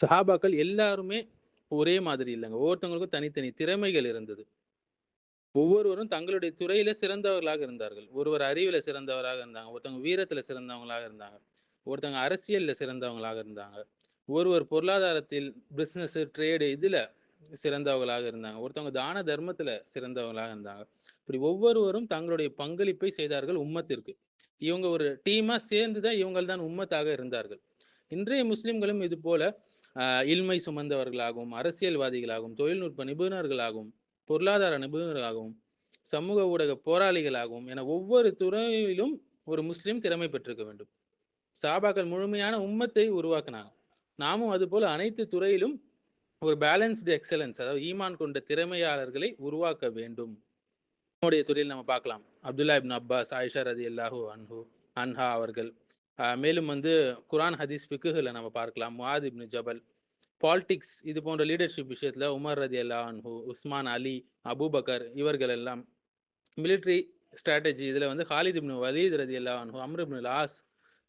சஹாபாக்கள் எல்லாருமே ஒரே மாதிரி இல்லைங்க. ஒவ்வொருத்தவங்களுக்கும் தனித்தனி திறமைகள் இருந்தது. ஒவ்வொருவரும் தங்களுடைய துறையில சிறந்தவர்களாக இருந்தார்கள். ஒருவர் அறிவுல சிறந்தவராக இருந்தாங்க. ஒருத்தவங்க வீரத்துல சிறந்தவங்களாக இருந்தாங்க. ஒருத்தவங்க அரசியல்ல சிறந்தவங்களாக இருந்தாங்க. ஒருவர் பொருளாதாரத்தில் பிஸ்னஸ் ட்ரேடு இதுல சிறந்தவர்களாக இருந்தாங்க. ஒருத்தவங்க தான தர்மத்துல சிறந்தவங்களாக இருந்தாங்க. இப்படி ஒவ்வொருவரும் தங்களுடைய பங்களிப்பை செய்தார்கள் உம்மத்திற்கு. இவங்க ஒரு டீமா சேர்ந்துதான் இவங்கள் தான் உம்மத்தாக இருந்தார்கள். இன்றைய முஸ்லிம்களும் இது போல இல்மை சுமந்தவர்களாகவும் அரசியல்வாதிகளாகவும் தொழில்நுட்ப நிபுணர்களாகவும் பொருளாதார நிபுணர்களாகவும் சமூக ஊடக போராளிகளாகவும் என ஒவ்வொரு துறையிலும் ஒரு முஸ்லீம் திறமை பெற்றிருக்க வேண்டும். சாபாக்கள் முழுமையான உம்மத்தை உருவாக்கினாங்க. நாமும் அதுபோல் அனைத்து துறையிலும் ஒரு பேலன்ஸ்டு எக்ஸலன்ஸ் அதாவது ஈமான் கொண்ட திறமையாளர்களை உருவாக்க வேண்டும். நம்முடைய துறையில் நம்ம பார்க்கலாம். அப்துல்லா இப்னு அப்பாஸ் ஆயிஷா ரதி அல்லாஹூ அன்ஹு அன்ஹா அவர்கள். மேலும் வந்து குரான் ஹதீஸ் ஃபிக்குகளை நம்ம பார்க்கலாம். முஆத் இப்னு ஜபல். பாலிடிக்ஸ் இது போன்ற லீடர்ஷிப் விஷயத்தில் உமர் ரதி அல்லா அன்ஹு உஸ்மான் அலி அபுபக்கர் இவர்கள் எல்லாம் மிலிட்ரி ஸ்ட்ராட்டஜி இதில் வந்து ஹாலித் இப்னு வலீத் ரதி அல்லா அன்ஹு லாஸ்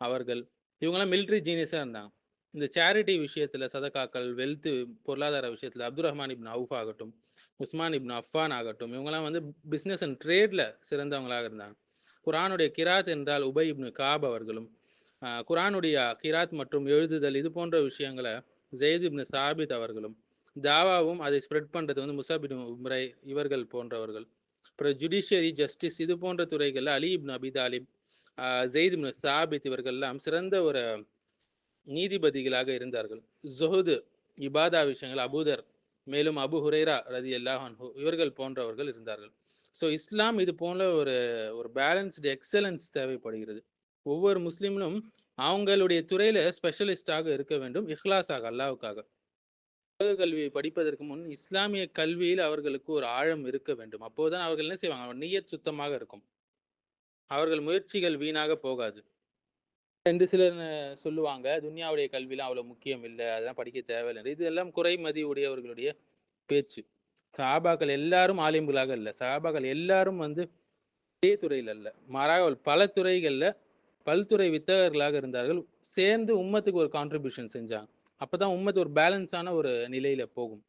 அவர்கள் இவங்கெல்லாம் மிலிட்ரி ஜீனியஸாக இருந்தாங்க. இந்த சேரிட்டி விஷயத்தில் சதகாக்கள் வெல்த் பொருளாதார விஷயத்தில் அப்துல் ரஹ்மான் இப்னு அவுஃப் ஆகட்டும் உஸ்மான் இப்னு அஃபான் ஆகட்டும் இவங்கெல்லாம் வந்து பிஸ்னஸ் அண்ட் ட்ரேடில் சிறந்தவங்களாக இருந்தாங்க. குரானுடைய கிராத் என்றால் உபை இப்னு காப் அவர்களும் குரானுடைய கிராத் மற்றும் எழுதுதல் இது போன்ற விஷயங்களை ஜெயித் இப்னு சாபித் அவர்களும் தாவாவும் அதை ஸ்ப்ரெட் பண்ணுறது வந்து முசாபின் உம்ரை இவர்கள் போன்றவர்கள். அப்புறம் ஜுடிஷியரி ஜஸ்டிஸ் இது போன்ற துறைகளில் அலி இப்னு அபிதாலிப் ஜெயித் இப்னு சாபித் இவர்கள்லாம் சிறந்த ஒரு நீதிபதிகளாக இருந்தார்கள். ஜொஹது இபாதா விஷயங்கள் அபூதர் மேலும் அபு ஹுரைரா ரதி அல்லாஹன்ஹு இவர்கள் போன்றவர்கள் இருந்தார்கள். ஸோ இஸ்லாம் இது போன்ற ஒரு ஒரு பேலன்ஸ்டு எக்ஸலன்ஸ் தேவைப்படுகிறது. ஒவ்வொரு முஸ்லீம்களும் அவங்களுடைய துறையில ஸ்பெஷலிஸ்டாக இருக்க வேண்டும் இஹ்லாஸாக அல்லாவுக்காக உலக கல்வியை படிப்பதற்கு முன் இஸ்லாமிய கல்வியில் அவர்களுக்கு ஒரு ஆழம் இருக்க வேண்டும். அப்போதுதான் அவர்கள் என்ன செய்வாங்க? நீயத் சுத்தமாக இருக்கும். அவர்கள் முயற்சிகள் வீணாக போகாது. என்று சிலர் சொல்லுவாங்க துன்யாவுடைய கல்வியெலாம் அவ்வளோ முக்கியம் இல்லை அதெல்லாம் படிக்க தேவையில்லை இதெல்லாம் குறைமதி உடையவர்களுடைய பேச்சு. சஹாபாக்கள் எல்லாரும் ஆலிம்களாக இல்லை. சஹாபாக்கள் எல்லாரும் வந்து ஒரே துறையில் அல்ல மாறாக பல துறைகளில் பல்துறை வித்தகர்களாக இருந்தார்கள். சேர்ந்து உம்மத்துக்கு ஒரு கான்ட்ரிபியூஷன் செஞ்சாங்க. அப்போ தான் உம்மத்து ஒரு பேலன்ஸான ஒரு நிலையில் போகும்.